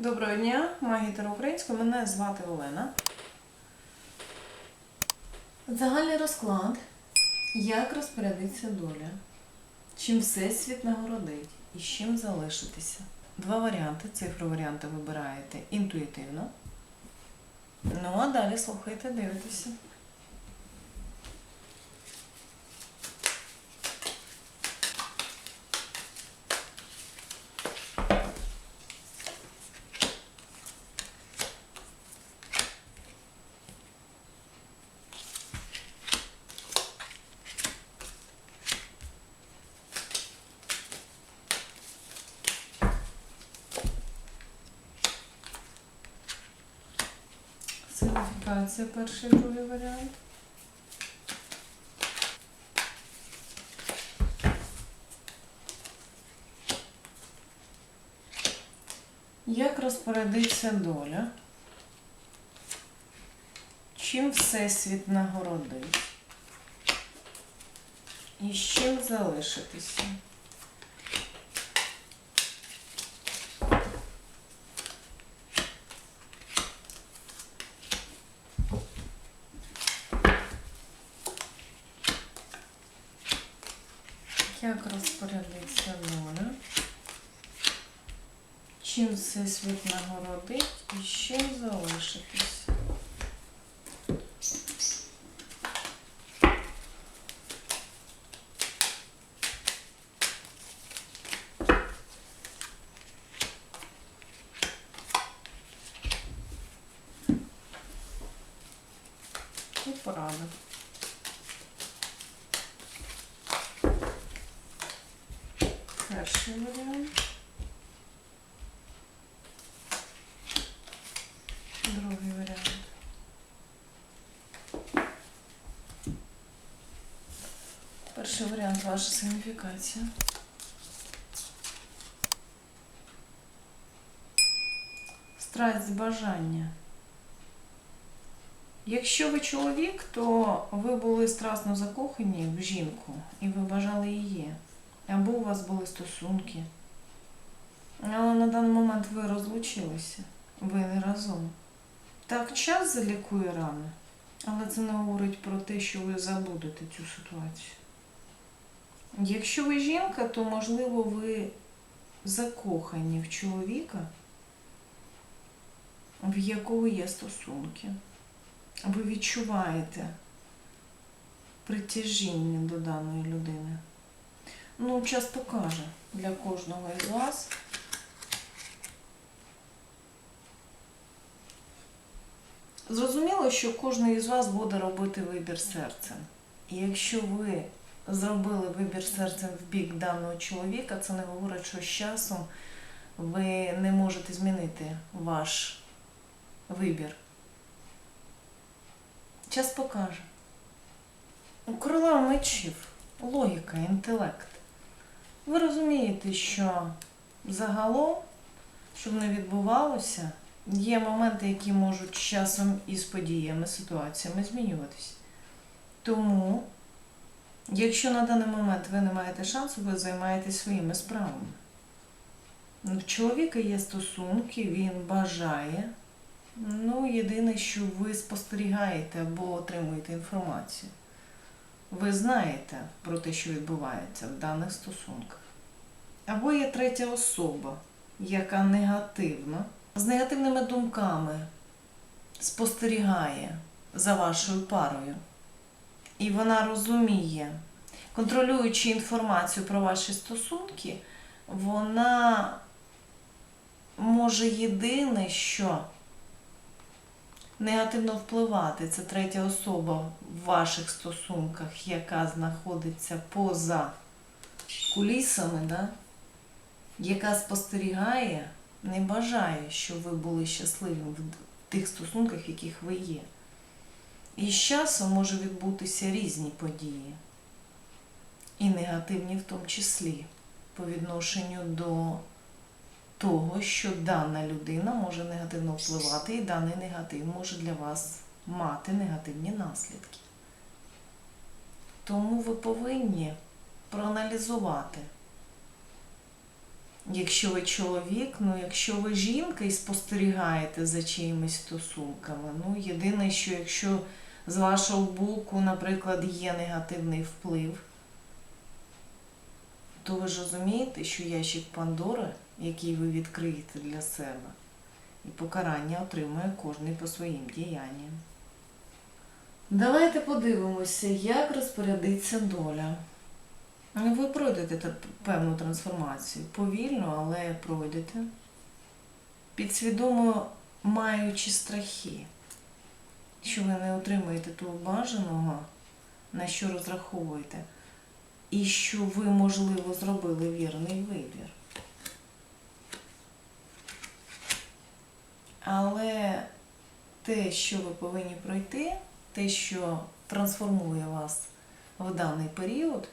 Доброго дня, магітер українською. Мене звати Олена. Загальний розклад. Як розпорядиться доля? Чим всесвіт нагородить і з чим залишитися? Два варіанти. Цифру варіанти вибираєте інтуїтивно. Ну а далі слухайте, дивитеся. Сигніфікація перший другий варіант. Як розпорядиться доля? Чим Всесвіт нагородить? І з чим залишитися? Як розпорядиться доля? Всесвіт нагородить і чим залишитись? Перший варіант. Другий варіант. Перший варіант ваша сигніфікація. Страсть бажання. Якщо ви чоловік, то ви були страстно закохані в жінку і ви бажали її. Або у вас були стосунки. Але на даний момент ви розлучилися. Ви не разом. Так, час залікує рани, але це не говорить про те, що ви забудете цю ситуацію. Якщо ви жінка, то можливо ви закохані в чоловіка, в якого є стосунки. Ви відчуваєте притяжіння до даної людини. Ну, час покаже для кожного із вас. Зрозуміло, що кожен із вас буде робити вибір серцем. І якщо ви зробили вибір серцем в бік даного чоловіка, це не говорить, що з часом ви не можете змінити ваш вибір. Час покаже. У королева мечів логіка, інтелект. Ви розумієте, що загалом, щоб не відбувалося, є моменти, які можуть з часом і з подіями, ситуаціями змінюватись. Тому, якщо на даний момент ви не маєте шансу, ви займаєтесь своїми справами. В чоловіка є стосунки, він бажає. Ну, єдине, що ви спостерігаєте або отримуєте інформацію. Ви знаєте про те, що відбувається в даних стосунках. Або є третя особа, яка негативно, з негативними думками спостерігає за вашою парою. І вона розуміє, контролюючи інформацію про ваші стосунки, вона може єдине, що негативно впливати. Це третя особа в ваших стосунках, яка знаходиться поза кулісами, да? яка спостерігає, не бажає, щоб ви були щасливі в тих стосунках, в яких ви є. І з часом може відбутися різні події, і негативні в тому числі, по відношенню до того, що дана людина може негативно впливати, і даний негатив може для вас мати негативні наслідки. Тому ви повинні проаналізувати, Якщо ви чоловік, ну якщо ви жінка і спостерігаєте за чиїмись стосунками, ну єдине, що якщо з вашого боку, наприклад, є негативний вплив, то ви ж розумієте, що ящик Пандори, який ви відкриєте для себе, і покарання отримує кожний по своїм діянням. Давайте подивимося, як розпорядиться доля. Ну, Ви пройдете певну трансформацію. Повільно, але пройдете. Підсвідомо маючи страхи, що ви не отримаєте того бажаного, на що розраховуєте, і що ви, можливо, зробили вірний вибір. Але те, що ви повинні пройти, те, що трансформує вас в даний період,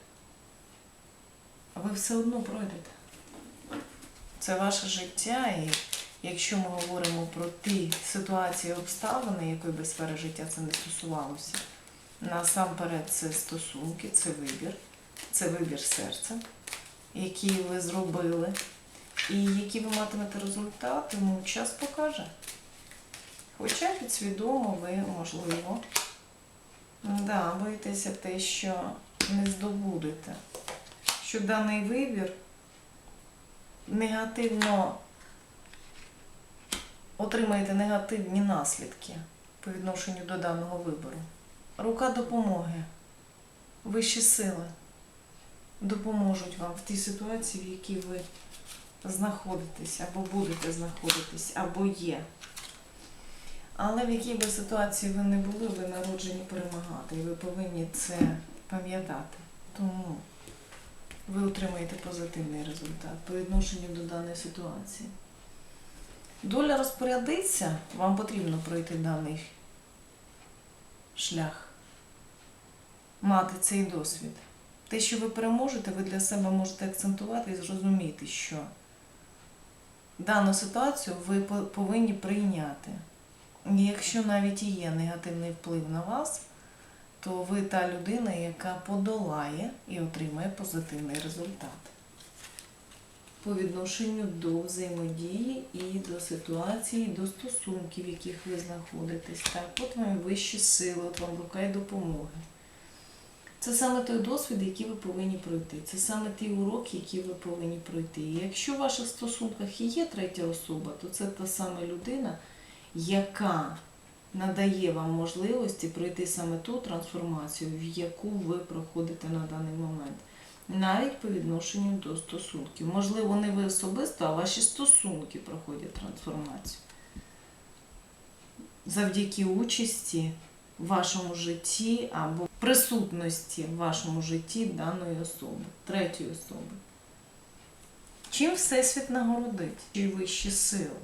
ви все одно пройдете. Це ваше життя, і якщо ми говоримо про ті ситуації обставини, якої би сфери життя це не стосувалося, насамперед це стосунки, це вибір, це вибір серця, який ви зробили, і які ви матимете результати, ну, час покаже. Хоча підсвідомо ви, можливо, да, боїтеся те, що не здобудете що даний вибір негативно отримаєте негативні наслідки по відношенню до даного вибору. Рука допомоги, вищі сили допоможуть вам в тій ситуації, в якій ви знаходитесь, або будете знаходитись, або є. Але в якій би ситуації ви не були, ви народжені перемагати, і ви повинні це пам'ятати. Тому ви отримаєте позитивний результат по відношенню до даної ситуації. Доля розпорядиться, вам потрібно пройти даний шлях, мати цей досвід. Те, що ви переможете, ви для себе можете акцентувати і зрозуміти, що дану ситуацію ви повинні прийняти. І якщо навіть і є негативний вплив на вас, то ви та людина, яка подолає і отримає позитивний результат по відношенню до взаємодії і до ситуації, до стосунків, в яких ви знаходитесь. Так, от вам вищі сили, от вам рука і допомоги. Це саме той досвід, який ви повинні пройти. Це саме ті уроки, які ви повинні пройти. І якщо в ваших стосунках є третя особа, то це та сама людина, яка надає вам можливості пройти саме ту трансформацію, в яку ви проходите на даний момент. Навіть по відношенню до стосунків. Можливо, не ви особисто, а ваші стосунки проходять трансформацію. Завдяки участі в вашому житті або присутності в вашому житті даної особи, третьої особи. Чим Всесвіт нагородить? Чи вищі сили?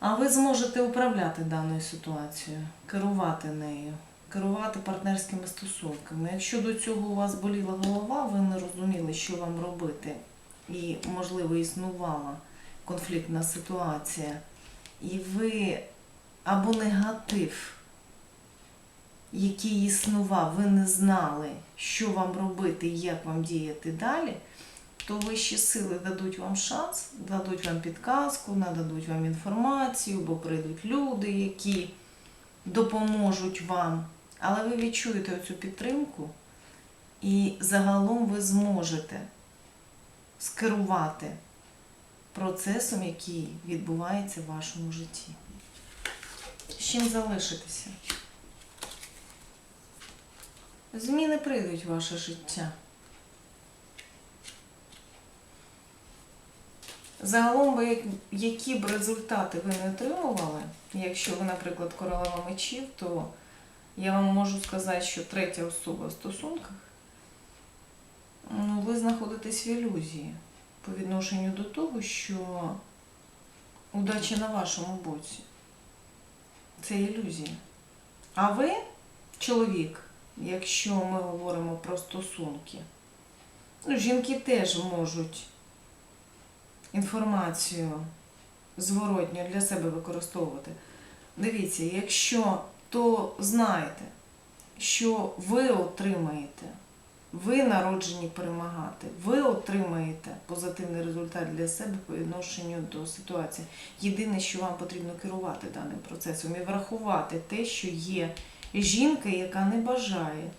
А ви зможете управляти даною ситуацією, керувати нею, керувати партнерськими стосунками. Якщо до цього у вас боліла голова, ви не розуміли, що вам робити, і, можливо, існувала конфліктна ситуація, і ви або негатив, який існував, ви не знали, що вам робити і як вам діяти далі то вищі сили дадуть вам шанс, дадуть вам підказку, нададуть вам інформацію, бо прийдуть люди, які допоможуть вам. Але ви відчуєте цю підтримку, і загалом ви зможете скерувати процесом, який відбувається в вашому житті. З чим залишитися? Зміни прийдуть в ваше життя. Загалом, ви, які б результати ви не отримували, якщо ви, наприклад, королева мечів, то я вам можу сказати, що третя особа в стосунках, ну, ви знаходитесь в ілюзії по відношенню до того, що удача на вашому боці. Це ілюзія. А ви, чоловік, якщо ми говоримо про стосунки, ну, жінки теж можуть інформацію зворотню для себе використовувати. Дивіться, якщо то знаєте, що ви отримаєте Ви народжені перемагати. Ви отримаєте позитивний результат для себе по відношенню до ситуації. Єдине, що вам потрібно керувати даним процесом і врахувати те, що є жінка, яка не бажає,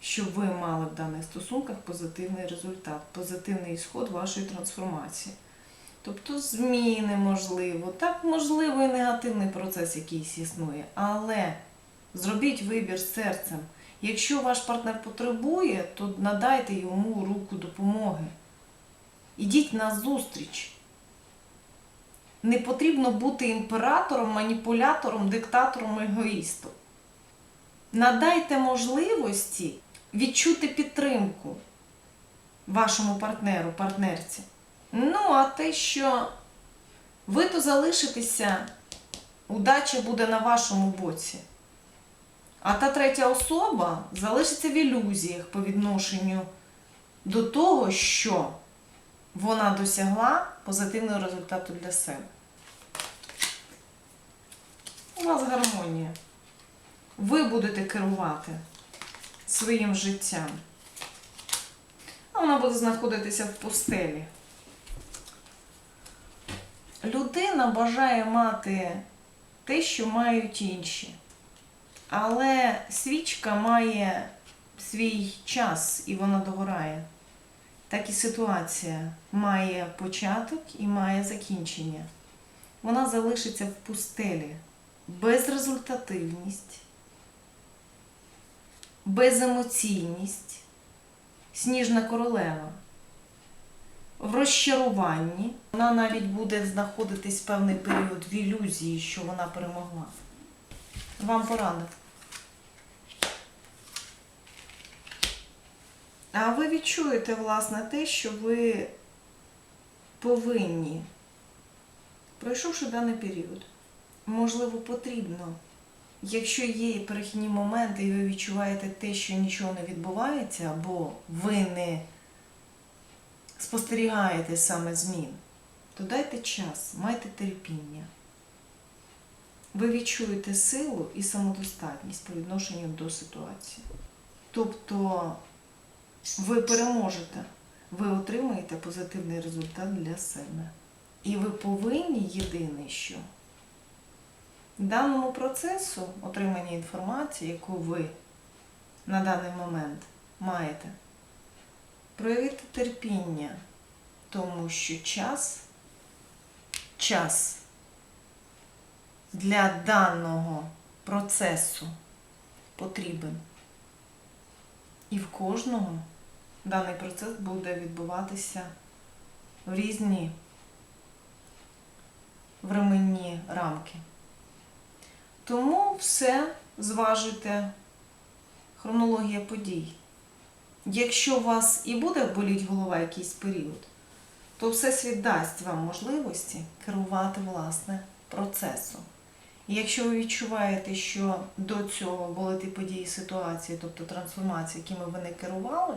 щоб ви мали в даних стосунках позитивний результат, позитивний ісход вашої трансформації. Тобто зміни можливо, так можливо і негативний процес якийсь існує, але зробіть вибір серцем. Якщо ваш партнер потребує, то надайте йому руку допомоги. Ідіть на зустріч. Не потрібно бути імператором, маніпулятором, диктатором, егоїстом. Надайте можливості відчути підтримку вашому партнеру, партнерці. Ну, а те, що ви то залишитеся, удача буде на вашому боці. А та третя особа залишиться в ілюзіях по відношенню до того, що вона досягла позитивного результату для себе. У вас гармонія. Ви будете керувати своїм життям. А вона буде знаходитися в пустелі. Людина бажає мати те, що мають інші. Але свічка має свій час і вона догорає. Так і ситуація має початок і має закінчення. Вона залишиться в пустелі. Безрезультативність, беземоційність, сніжна королева. В розчаруванні вона навіть буде знаходитись певний період в ілюзії, що вона перемогла. Вам порада. А ви відчуєте, власне, те, що ви повинні, пройшовши даний період, можливо, потрібно, якщо є перехідні моменти, і ви відчуваєте те, що нічого не відбувається, або ви не спостерігаєте саме змін, то дайте час, майте терпіння. Ви відчуєте силу і самодостатність по відношенню до ситуації. Тобто ви переможете, ви отримаєте позитивний результат для себе. І ви повинні єдине, що даному процесу отримання інформації, яку ви на даний момент маєте, проявити терпіння, тому що час, час для даного процесу потрібен. І в кожного даний процес буде відбуватися в різні временні рамки. Тому все зважуйте хронологія подій. Якщо у вас і буде боліть голова якийсь період, то Всесвіт дасть вам можливості керувати власне процесом. І якщо ви відчуваєте, що до цього були ті події, ситуації, тобто трансформації, якими ви не керували,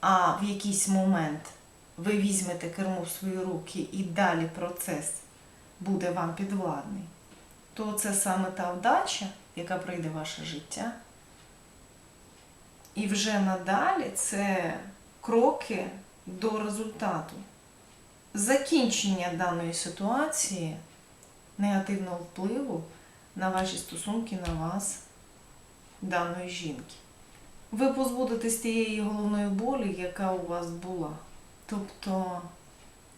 а в якийсь момент ви візьмете кермо в свої руки і далі процес буде вам підвладний, то це саме та вдача, яка прийде в ваше життя. І вже надалі це кроки до результату. Закінчення даної ситуації негативного впливу на ваші стосунки, на вас, даної жінки. Ви позбудетесь тієї головної болі, яка у вас була. Тобто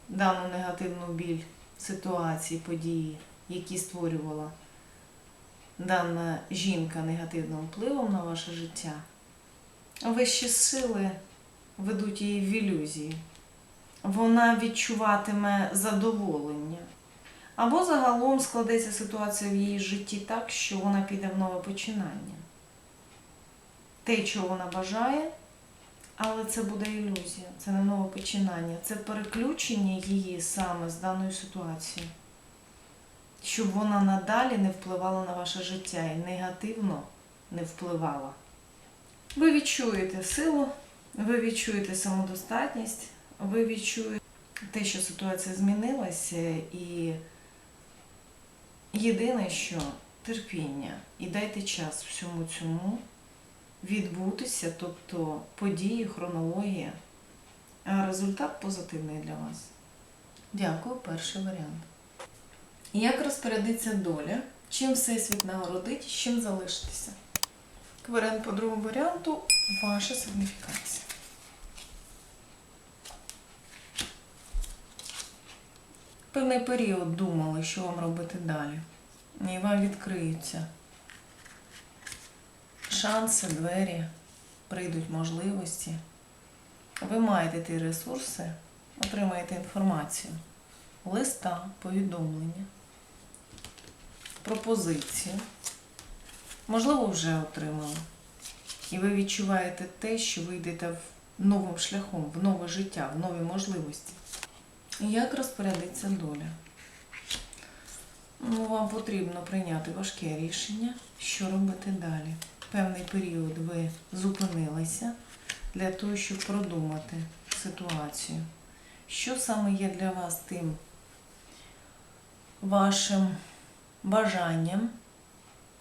дану негативну біль ситуації, події, які створювала дана жінка негативним впливом на ваше життя, вищі сили ведуть її в ілюзії. Вона відчуватиме задоволення. Або загалом складеться ситуація в її житті так, що вона піде в нове починання. Те, чого вона бажає, але це буде ілюзія, це не нове починання, це переключення її саме з даної ситуації, щоб вона надалі не впливала на ваше життя і негативно не впливала. Ви відчуєте силу, ви відчуєте самодостатність, ви відчуєте те, що ситуація змінилася, і єдине, що терпіння. І дайте час всьому цьому відбутися, тобто події, хронологія, а результат позитивний для вас. Дякую, перший варіант. Як розпорядиться доля? Чим Всесвіт нагородить, з чим залишитися? Варіант по другому варіанту ваша сигніфікація. Певний період думали, що вам робити далі. І вам відкриються шанси, двері, прийдуть можливості. Ви маєте ті ресурси, отримаєте інформацію, листа, повідомлення, пропозицію. Можливо, вже отримали. І ви відчуваєте те, що ви йдете в новим шляхом, в нове життя, в нові можливості. Як розпорядиться доля? Ну, вам потрібно прийняти важке рішення, що робити далі. Певний період ви зупинилися для того, щоб продумати ситуацію. Що саме є для вас тим вашим бажанням,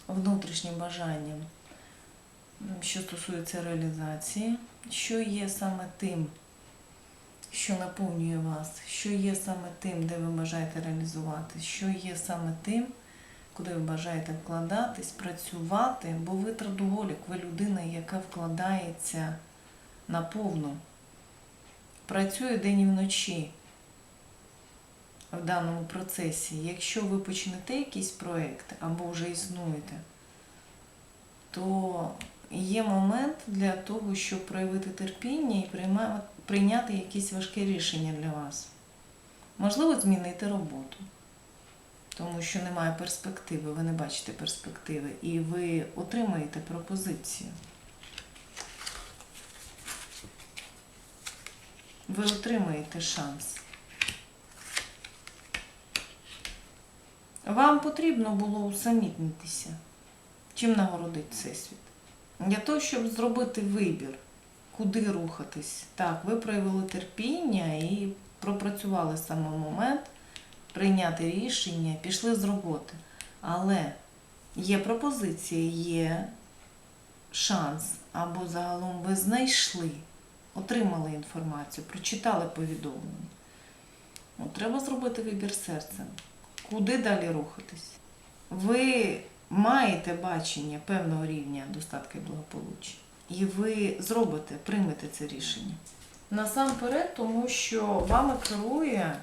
внутрішнім бажанням, що стосується реалізації, що є саме тим, що наповнює вас, що є саме тим, де ви бажаєте реалізувати, що є саме тим, куди ви бажаєте вкладатись, працювати, бо ви трудоголік, ви людина, яка вкладається наповну, працює день і вночі в даному процесі. Якщо ви почнете якийсь проєкт або вже існуєте, то є момент для того, щоб проявити терпіння і прийняти якесь важке рішення для вас. Можливо, змінити роботу, тому що немає перспективи, ви не бачите перспективи, і ви отримаєте пропозицію. Ви отримаєте шанс. Вам потрібно було усамітнитися. Чим нагородить Всесвіт? Для того, щоб зробити вибір, куди рухатись. Так, ви проявили терпіння і пропрацювали саме момент прийняти рішення, пішли з роботи. Але є пропозиція, є шанс, або загалом ви знайшли, отримали інформацію, прочитали повідомлення. От, треба зробити вибір серцем. Куди далі рухатись? Ви маєте бачення певного рівня достатку і благополуччя. І ви зробите, приймете це рішення. Насамперед, тому що вами керує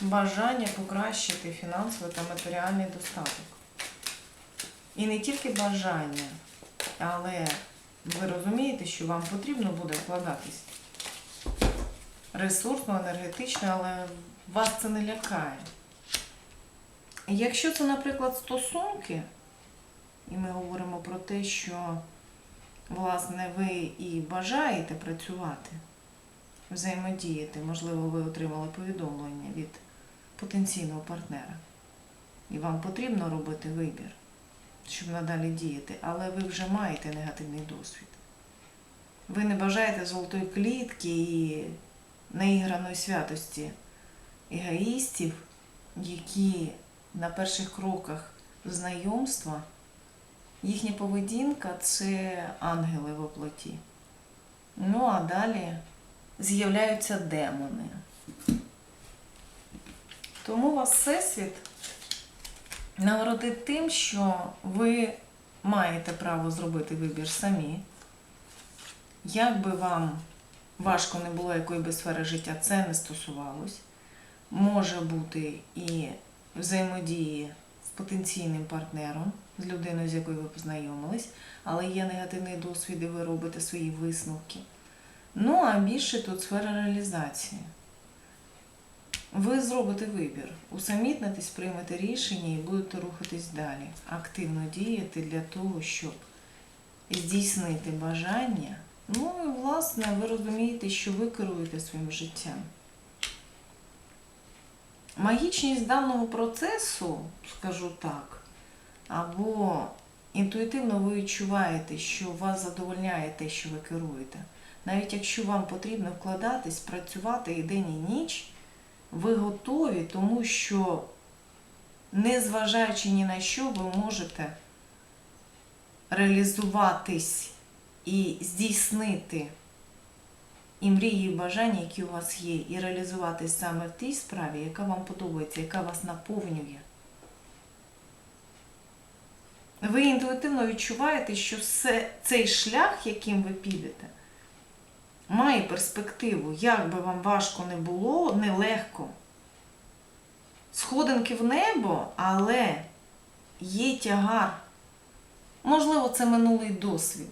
бажання покращити фінансовий та матеріальний достаток. І не тільки бажання, але ви розумієте, що вам потрібно буде вкладатись ресурсно, енергетично, але вас це не лякає. Якщо це, наприклад, стосунки, і ми говоримо про те, що, власне, ви і бажаєте працювати, взаємодіяти, можливо, ви отримали повідомлення від потенційного партнера, і вам потрібно робити вибір, щоб надалі діяти, але ви вже маєте негативний досвід. Ви не бажаєте золотої клітки і наіграної святості егоїстів, які на перших кроках знайомства їхня поведінка це ангели в оплоті. Ну а далі з'являються демони. Тому вас Всесвіт нагородить тим, що ви маєте право зробити вибір самі. Як би вам важко не було якої би сфери життя, це не стосувалось. Може бути і взаємодії з потенційним партнером, з людиною, з якою ви познайомились, але є негативний досвід, і ви робите свої висновки. Ну, а більше тут сфера реалізації. Ви зробите вибір, усамітнитесь, приймете рішення і будете рухатись далі, активно діяти для того, щоб здійснити бажання. Ну і власне ви розумієте, що ви керуєте своїм життям. Магічність даного процесу, скажу так, або інтуїтивно ви відчуваєте, що вас задовольняє те, що ви керуєте. Навіть якщо вам потрібно вкладатись, працювати і день і ніч, ви готові, тому що, незважаючи ні на що, ви можете реалізуватись і здійснити і мрії, і бажання, які у вас є, і реалізуватись саме в тій справі, яка вам подобається, яка вас наповнює. Ви інтуїтивно відчуваєте, що все, цей шлях, яким ви підете, має перспективу. Як би вам важко не було, нелегко. Сходинки в небо, але є тягар. Можливо, це минулий досвід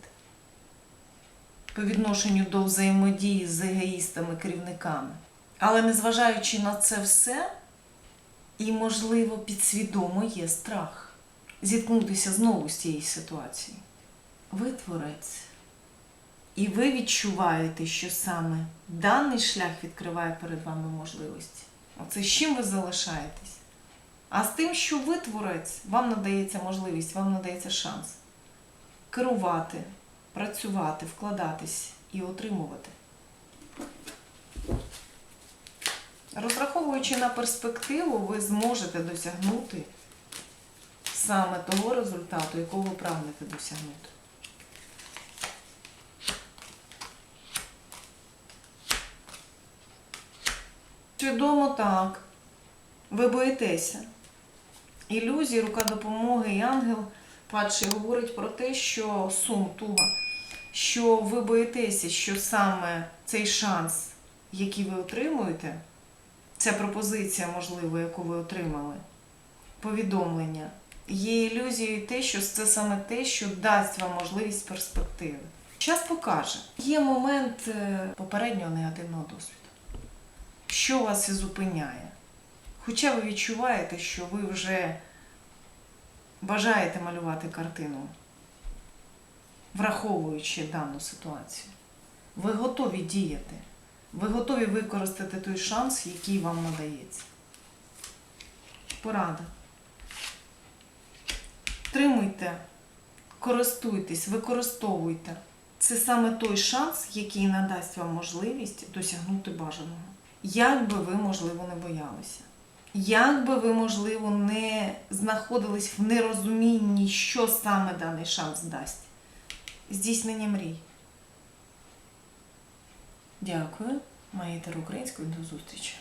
по відношенню до взаємодії з егоїстами-керівниками. Але незважаючи на це все, і, можливо, підсвідомо є страх зіткнутися знову з цією ситуацією. Ви творець. І ви відчуваєте, що саме даний шлях відкриває перед вами можливості. Оце з чим ви залишаєтесь? А з тим, що ви творець, вам надається можливість, вам надається шанс керувати, працювати, вкладатись і отримувати. Розраховуючи на перспективу, ви зможете досягнути саме того результату, якого ви прагнете досягнути. Свідомо так. Ви боїтеся. Ілюзії, рука допомоги і ангел падший говорить про те, що сум, туга, що ви боїтеся, що саме цей шанс, який ви отримуєте, ця пропозиція, можливо, яку ви отримали, повідомлення, є ілюзією те, що це саме те, що дасть вам можливість перспективи. Час покаже. Є момент е, попереднього негативного досвіду. Що вас і зупиняє? Хоча ви відчуваєте, що ви вже бажаєте малювати картину, враховуючи дану ситуацію. Ви готові діяти. Ви готові використати той шанс, який вам надається. Порада. Тримуйте, користуйтесь, використовуйте. Це саме той шанс, який надасть вам можливість досягнути бажаного. Як би ви, можливо, не боялися. Як би ви, можливо, не знаходились в нерозумінні, що саме даний шанс дасть. Здійснення мрій. Дякую. Маєте українською до зустрічі.